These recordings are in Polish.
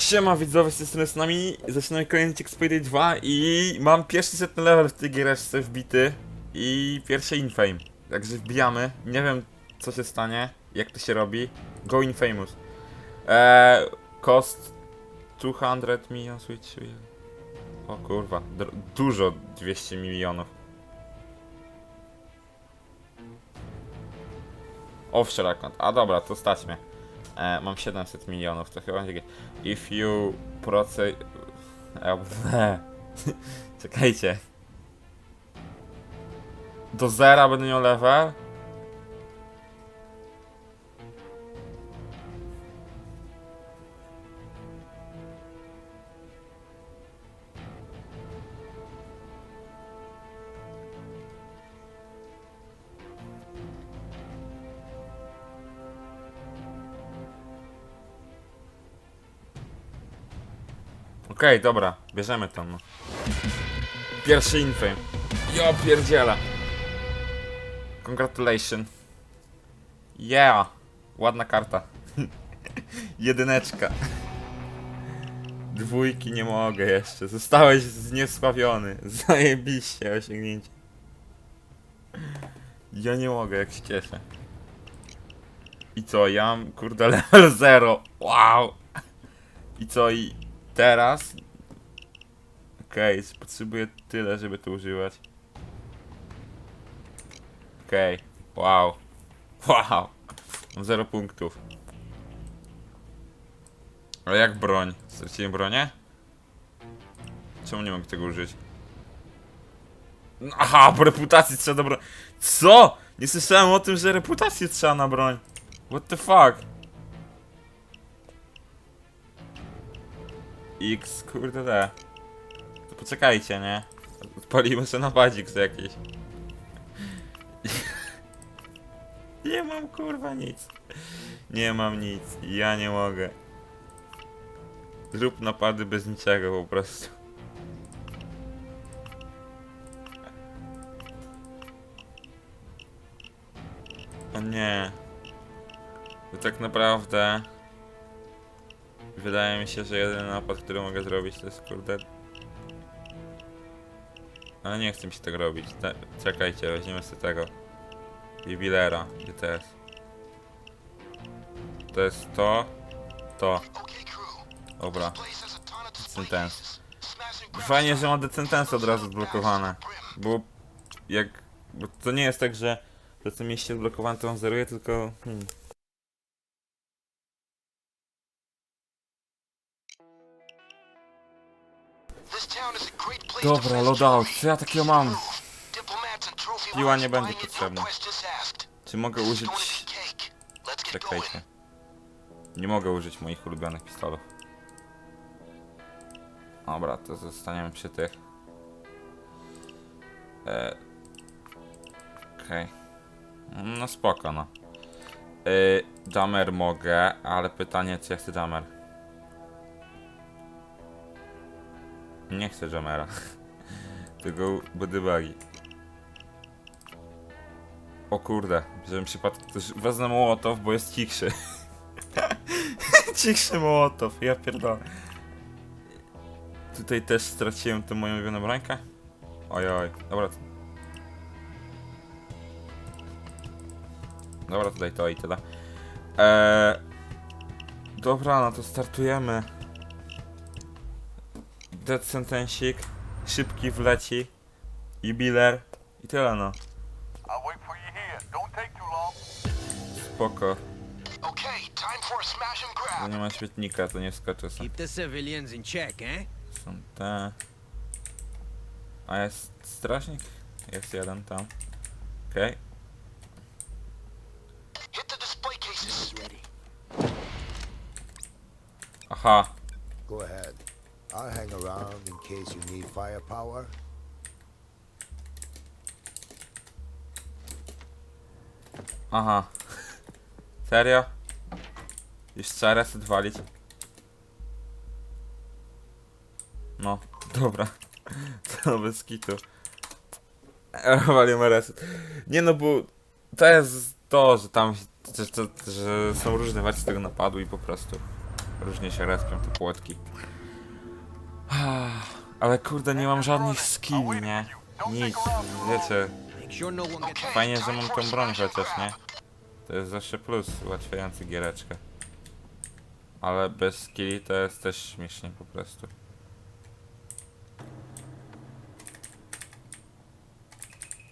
Siema widzowie, z tej strony z nami, zaczynamy kolejny Exploited 2 i mam pierwszy setny level w tej giereczce wbity i pierwszy infame. Także wbijamy, nie wiem co się stanie, jak to się robi. Go infamous. Eee, cost 200 million switch. O kurwa, dużo 200 milionów. Offshore account, a dobra, to stać mnie. E, mam 700 milionów, to chyba git. If you proce... E, Czekajcie. Do zera będę miał level? Okej, dobra, bierzemy to no. Pierwszy infy. Jo, pierdziela. Congratulations. Yeah. Ładna karta. Jedyneczka. Dwójki nie mogę jeszcze. Zostałeś zniesławiony. Zajebiście osiągnięcie. Ja nie mogę, jak się cieszę. I co, ja mam kurde level 0. Wow. I co, i teraz... Okej, potrzebuję tyle, żeby to używać. Okej, wow. Wow. Mam 0 punktów. Ale jak broń? Straciłem bronię? Czemu nie mogę tego użyć? Aha, po reputacji trzeba do broń. Co? Nie słyszałem o tym, że reputację trzeba na broń. What the fuck? X, kurde te. To poczekajcie, nie? Odpalimy sobie napadzik z jakiś. Nie mam kurwa nic. Nie mam nic. Ja nie mogę. Zrób napady bez niczego po prostu. O nie. To tak naprawdę... Wydaje mi się, że jedyny napad, który mogę zrobić to jest kurde... Ale nie chcę mi się tego robić. Te, czekajcie, weźmiemy sobie tego. Jubilera, gdzie to jest? To to. Dobra. Sentence. Fajnie, że mam decentence od razu zblokowane. Bo jak... Bo to nie jest tak, że to co mieście zblokowane to on zeruje, tylko... Hmm. Dobra, loadout, co ja takiego mam? Piła nie będzie potrzebna. Czy mogę użyć... Czekajcie. Nie mogę użyć moich ulubionych pistolów. Dobra, to zostaniemy przy tych. E... Okej. No spoko, no. E... Jammer mogę, ale pytanie, czy ja chcę jammer? Nie chcę jamera. Tylko body bugi. O kurde, żebym przypadkiem też wezmę mołotow, bo jest cichszy. cichszy mołotow, ja pierdolę. Tutaj też straciłem tę moją ulubioną brońkę. Oj, oj, dobra. Dobra, tutaj to i tyle. Eee, dobra, no to startujemy. Dead Sentensik, szybki wleci, jubiler i tyle no. Spoko. Okay, time for a smash and To grab. nie ma świetnika, to nie wskoczę sobie. Keep the civilians in check, eh? Są te... A jest strażnik? Jest jeden tam. Okej. Ready. Aha. Go ahead. I'll hang around in case you need firepower. Aha. Serio? Już trzeba reset walić? No, dobra. To bez kitu. Walimy reset. Nie no, bo to jest to, że tam że, że, że są różne wersje tego napadu i po prostu różnie się respią te płotki. Ale kurde, nie mam żadnych skill, nie? Nic, wiecie, fajnie, że mam tą broń chociaż, nie? To jest zawsze plus ułatwiający giereczkę. Ale bez skilli to jest też śmiesznie po prostu.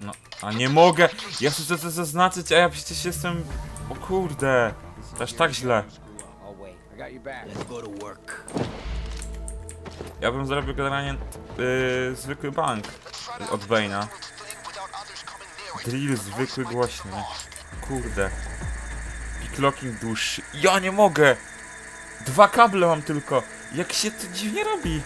No, a nie mogę! Ja chcę to zaznaczyć, a ja przecież jestem... O kurde! Aż tak źle. Ja bym zrobił generalnie yy, zwykły bank od Bane'a. Drill zwykły głośny. Kurde. Picklocking dłuższy. Ja nie mogę! Dwa kable mam tylko. Jak się to dziwnie robi?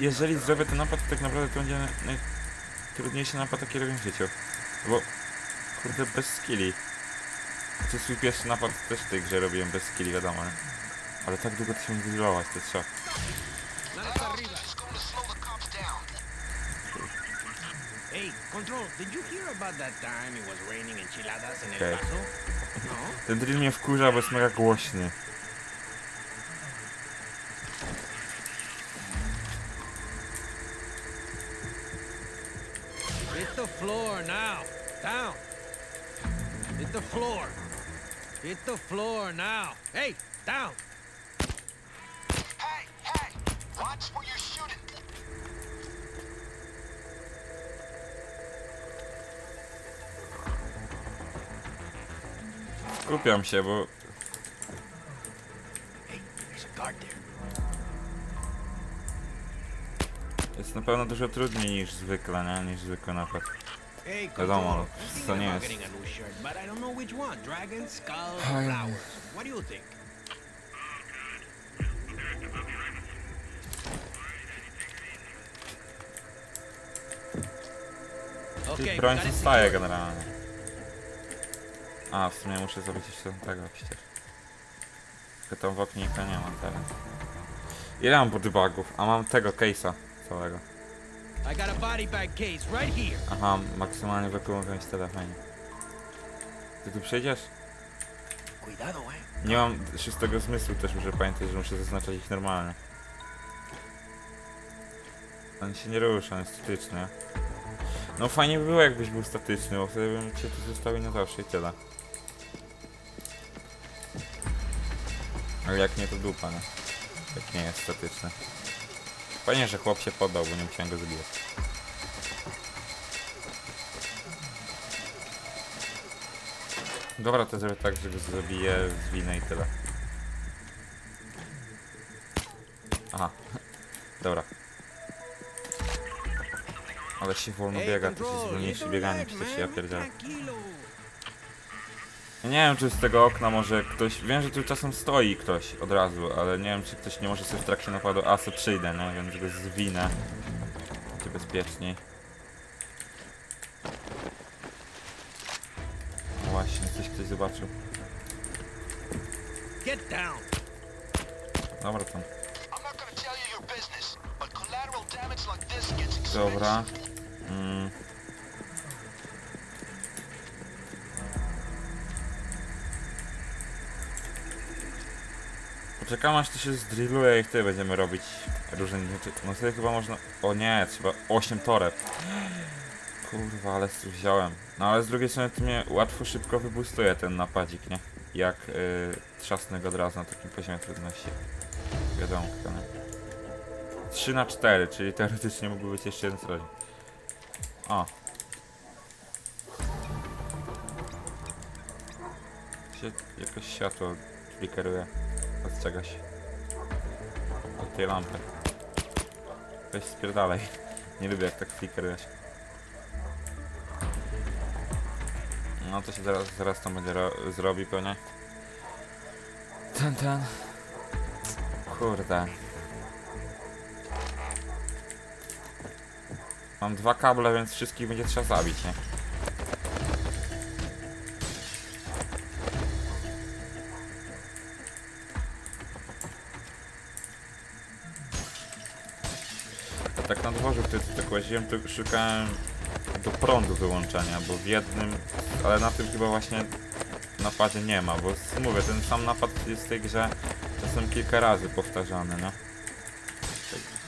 Jeżeli zrobię ten napad, to tak naprawdę to będzie naj- najtrudniejszy napad, jaki robię w życiu. Bo, kurde, bez skilli. To swój pierwszy napad też w tej grze robiłem bez skilli, wiadomo, nie? Ale tak długo to się to trzeba. Just going to down. Hey, Control, did you hear about that time it was raining enchiladas in Okay. El Paso? No? Ten drill mnie wkurza, bo jest mega głośny. Hit the floor now. Down. Hit the floor. Hit the floor now. Hey, down. Hey, hey! Watch where you're shooting. Skupiam się, bo jest na pewno dużo trudniej niż zwykle, nie? Niż zwykły napad. Wiadomo, thinking to nie jest- getting a new shirt, but I don't know which one. Dragon, skull, Aj. or flowers. What do you think? Czyli Okay, broń zostaje generalnie. A, w sumie muszę zrobić jeszcze tego przecież. Tylko tam w oknie nie ma teraz. Ile mam bodybugów? A mam tego case'a całego. I got a body bag case right here. Aha, maksymalnie tyle, fajnie. Ty tu przejdziesz? Cuidado, eh. Nie mam szóstego zmysłu też muszę pamiętać, że muszę zaznaczać ich normalnie. On się nie rusza, on jest statyczny. No fajnie by było jakbyś był statyczny, bo wtedy bym cię tu zostawił na zawsze i tyle. Ale jak nie to dupa, nie? Jak nie jest statyczny. Fajnie, że chłop się poddał, bo nie musiałem go zabijać. Dobra, to zrobię tak, że go zabiję, zwinę i tyle. Aha. Dobra. Ale się wolno biega, to jest wolniejsze bieganie, przecież ja pierdzielę. Ja Nie wiem, czy z tego okna może ktoś... Wiem, że tu czasem stoi ktoś od razu, ale nie wiem, czy ktoś nie może sobie w trakcie napadu asy przyjdę, nie? Więc go zwinę. Będzie bezpieczniej. No Właśnie, coś ktoś zobaczył. Get down. Dobra, tam. I'm not Poczekam aż to się zdrilluje i wtedy będziemy robić różne rzeczy. No sobie chyba można... O nie, trzeba 8 toreb. Kurwa, ale tu wziąłem. No ale z drugiej strony to mnie łatwo, szybko wybustuje ten napadzik, nie? Jak yy, trzasnę go od razu na takim poziomie trudności. Wiadomo, kto nie. 3 na 4, czyli teoretycznie mógłby być jeszcze jeden stroń. O. Się jakoś światło flickeruje od czegoś. Od tej lampy. Weź spierdalej. Nie lubię jak tak flickerujesz. No to się zaraz, zaraz tam będzie ro- zrobi pewnie. Ten, ten. Kurde. Mam dwa kable, więc wszystkich będzie trzeba zabić, nie? To szukałem do prądu wyłączenia, bo w jednym, ale na tym chyba właśnie napadzie nie ma, bo mówię, ten sam napad jest w tej grze czasem kilka razy powtarzany? Tak,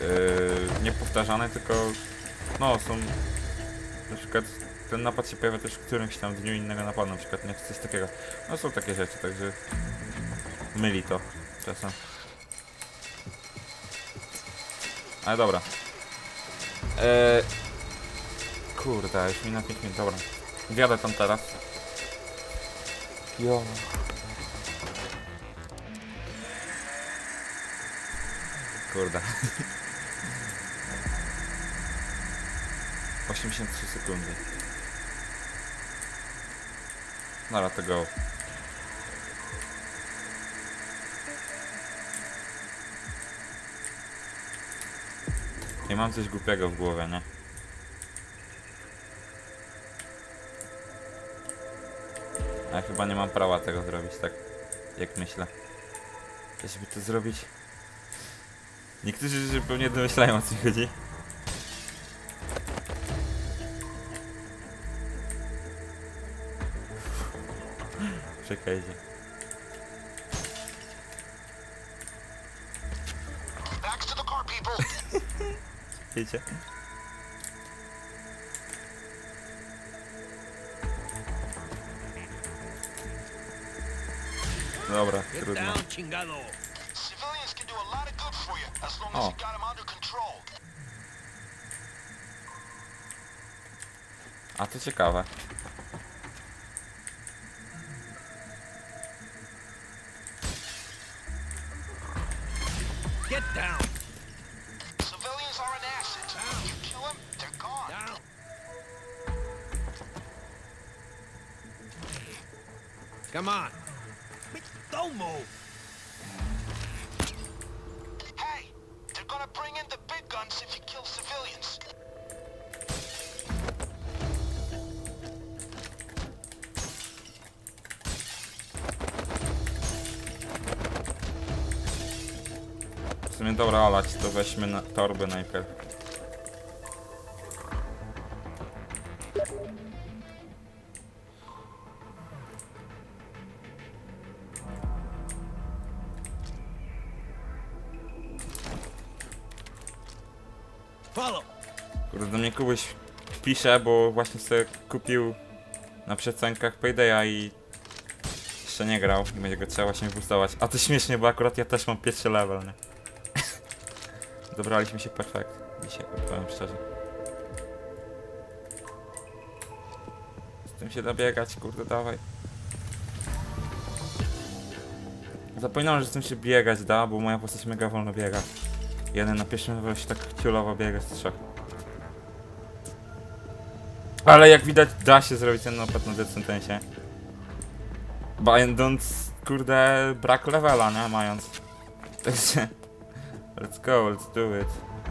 Yy, nie powtarzany, tylko no są na przykład ten napad się pojawia też w którymś tam dniu innego napadu, na przykład nie coś takiego. No są takie rzeczy, także myli to czasem. Ale dobra. Eee, kurde, już mi na 5 minut, dobra. Wjadę tam teraz. Jo. Kurde. 83 sekundy. Dobra, to go. Mam coś głupiego w głowie, nie? Ja chyba nie mam prawa tego zrobić, tak jak myślę. Żeby to zrobić... Niektórzy pewnie domyślają o co mi chodzi. Czekajcie. Got them under control. A to ciekawe. Get down. Come on. Don't move. Hey, they're gonna bring in the big guns if you kill civilians. W sumie dobra, to weźmy na torby najpierw. Kurde, do mnie Kubuś pisze, bo właśnie sobie kupił na przecenkach Paydaya i jeszcze nie grał i będzie go trzeba właśnie wypustować. A to śmiesznie, bo akurat ja też mam pierwszy level, nie? Dobraliśmy się perfekt dzisiaj, powiem szczerze. Z tym się da biegać, kurde, dawaj. Zapominałem, że z tym się biegać da, bo moja postać mega wolno biega. Jeden na pierwszym się tak ciulowo biega z trzech. Ale jak widać da się zrobić ten napad na Dead Sentence'ie. Będąc, kurde, brak levela, nie? Mając. Także... Let's go, let's do it.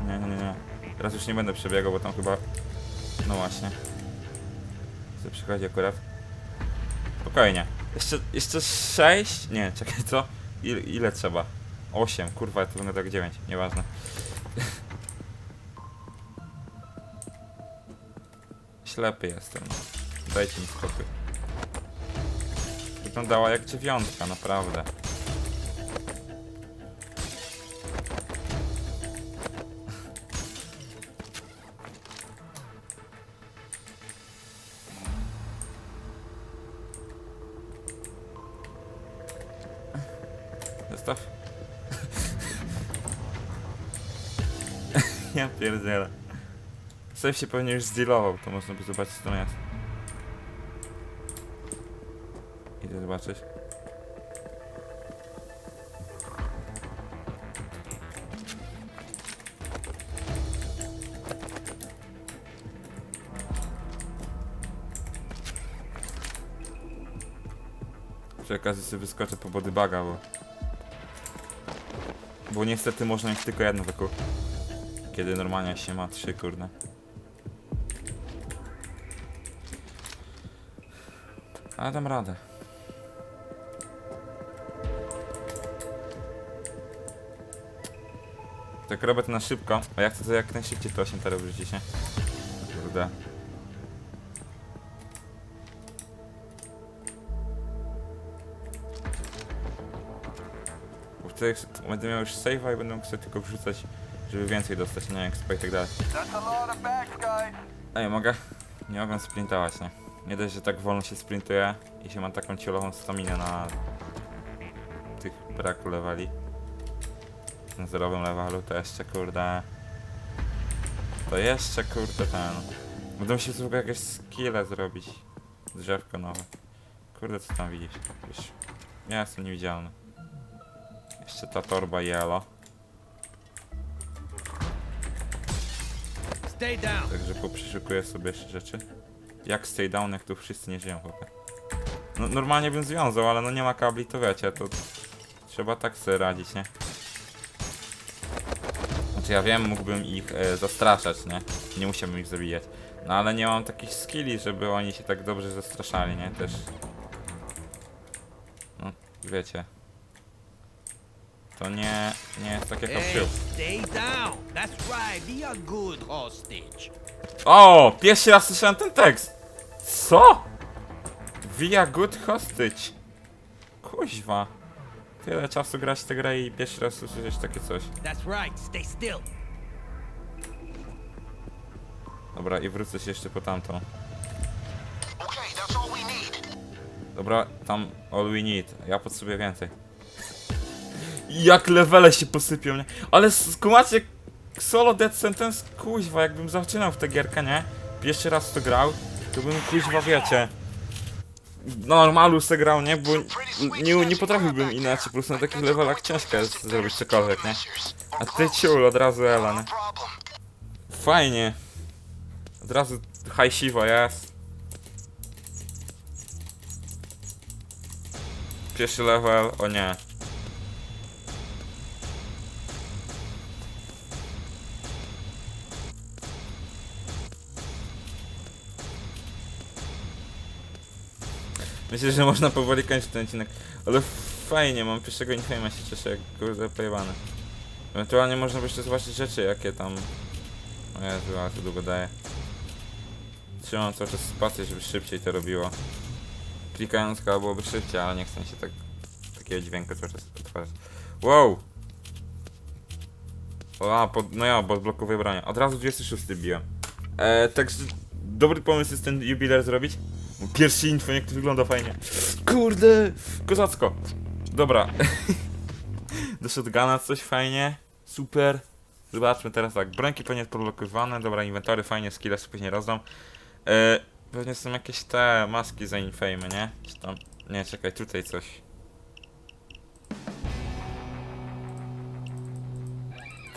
Nie, nie, nie. Teraz już nie będę przebiegał, bo tam chyba... No właśnie. Co przychodzi akurat. Spokojnie. Jeszcze, jeszcze 6? Nie, czekaj, co? Ile trzeba? 8, kurwa, to będę tak 9, nieważne. Ślepy jestem. Dajcie mi spokój. Wyglądała jak dziewiątka, naprawdę. Pierdzielę. Safe się pewnie już zdealował, to można by zobaczyć co tam jest. Idę zobaczyć. Przy okazji sobie wyskoczę po bodybaga, bo... Bo niestety można mieć tylko jedno wyku. Kiedy normalnie się ma trzy, kurde. Ale dam radę. Tak robię to na szybko, a jak chcę to jak najszybciej to 8 robić dzisiaj. Kurde. Bo wtedy będę miał już save'a i będę mógł sobie tylko wrzucać żeby więcej dostać, nie expa i tak dalej. Ej, mogę? Nie mogę sprintować, nie? Nie dość, że tak wolno się sprintuje i się ma taką cielową staminę na tych braku leveli. Na zerowym levelu to jeszcze kurde... To jeszcze kurde ten... Będę musiał sobie jakieś skille zrobić. Drzewko nowe. Kurde, co tam widzisz? Wiesz, ja jestem niewidzialny. Jeszcze ta torba yellow. Stay down. Także poprzeszukuję sobie jeszcze rzeczy. Jak stay down, jak tu wszyscy nie żyją, chłopie. No, normalnie bym związał, ale no nie ma kabli, to wiecie, to trzeba tak sobie radzić, nie? Znaczy ja wiem, mógłbym ich e, zastraszać, nie? Nie musiałbym ich zabijać. No ale nie mam takich skilli, żeby oni się tak dobrze zastraszali, nie? Też... No, wiecie. To nie, nie jest takie Hey, kapsiu. stay down. That's right. Be a good hostage. O! Pierwszy raz słyszałem ten tekst! Co? Via Good Hostage. Kuźwa. Tyle czasu grać w tę grę i pierwszy raz słyszeć takie coś. That's right. Stay still. Dobra, i wrócę się jeszcze po tamtą. Dobra, tam all we need. Ja potrzebuję więcej. Jak levele się posypią, nie? Ale skumacie solo Dead Sentence, kuźwa, jakbym zaczynał w tę gierkę, nie? Pierwszy raz to grał, to bym kuźwa, wiecie... Na normalu se grał, nie? Bo nie, nie potrafiłbym inaczej, po prostu na takich levelach ciężko jest zrobić cokolwiek, nie? A ty ciul, od razu Ela, nie? Fajnie. Od razu high siwa jest. Pierwszy level, o nie. Myślę, że można powoli kończyć ten odcinek. Ale fajnie, mam pierwszego infama się cieszę, jak kurde pojebane. Ewentualnie można by jeszcze zobaczyć rzeczy, jakie tam... O Jezu, ale to długo daje. Trzymam cały czas spację, żeby szybciej to robiło. Klikając chyba byłoby szybciej, ale nie chcę się tak... takiego dźwięku cały czas odtwarzać. Wow! O, a, pod, no ja, bo bloku wybrania. Od razu 26 biłem. E, także dobry pomysł jest ten jubiler zrobić. Pierwszy info, jak to wygląda fajnie. Kurde! Kozacko! Dobra. Do shotguna coś fajnie. Super. Zobaczmy teraz tak. Brońki pewnie podblokowane. Dobra, inwentory fajnie, skille sobie później rozdam. E, pewnie są jakieś te maski za infamy, nie? Czy tam... Nie, czekaj, tutaj coś.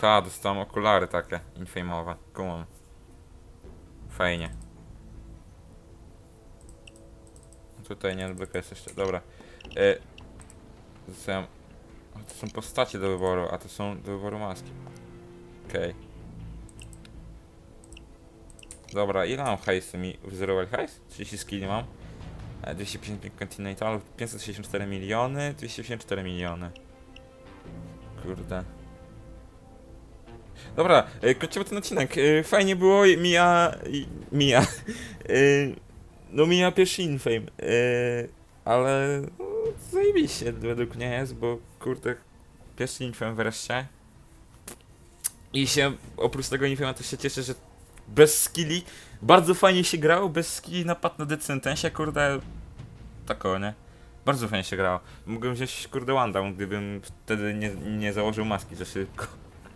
Ta, dostałem okulary takie infamowe. Kumam. Fajnie. Tutaj nie odblokuję jest jeszcze. Dobra. E, dostałem... o, To są postacie do wyboru, a to są do wyboru maski. Okej. Dobra, ile mam hajsu mi wyzerowali hajs? 30 skilli mam. E, 255 continentalów, 564 miliony, 284 miliony. Kurde. Dobra, e, kończymy ten odcinek. E, Fajnie było, mija... Mija. No mija pierwszy infame. E, Ale... no, Zajebiście według mnie jest, bo kurde... Pierwszy infame wreszcie. I się, oprócz tego infama też się cieszę, że bez skilli bardzo fajnie się grało, bez skilli napad na Dead Sentence'ie, kurde, tako, nie? Bardzo fajnie się grało. Mogłem wziąć, kurde, one down, gdybym wtedy nie, nie założył maski za szybko.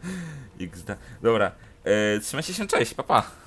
XD. Dobra, e, trzymajcie się, cześć, pa pa!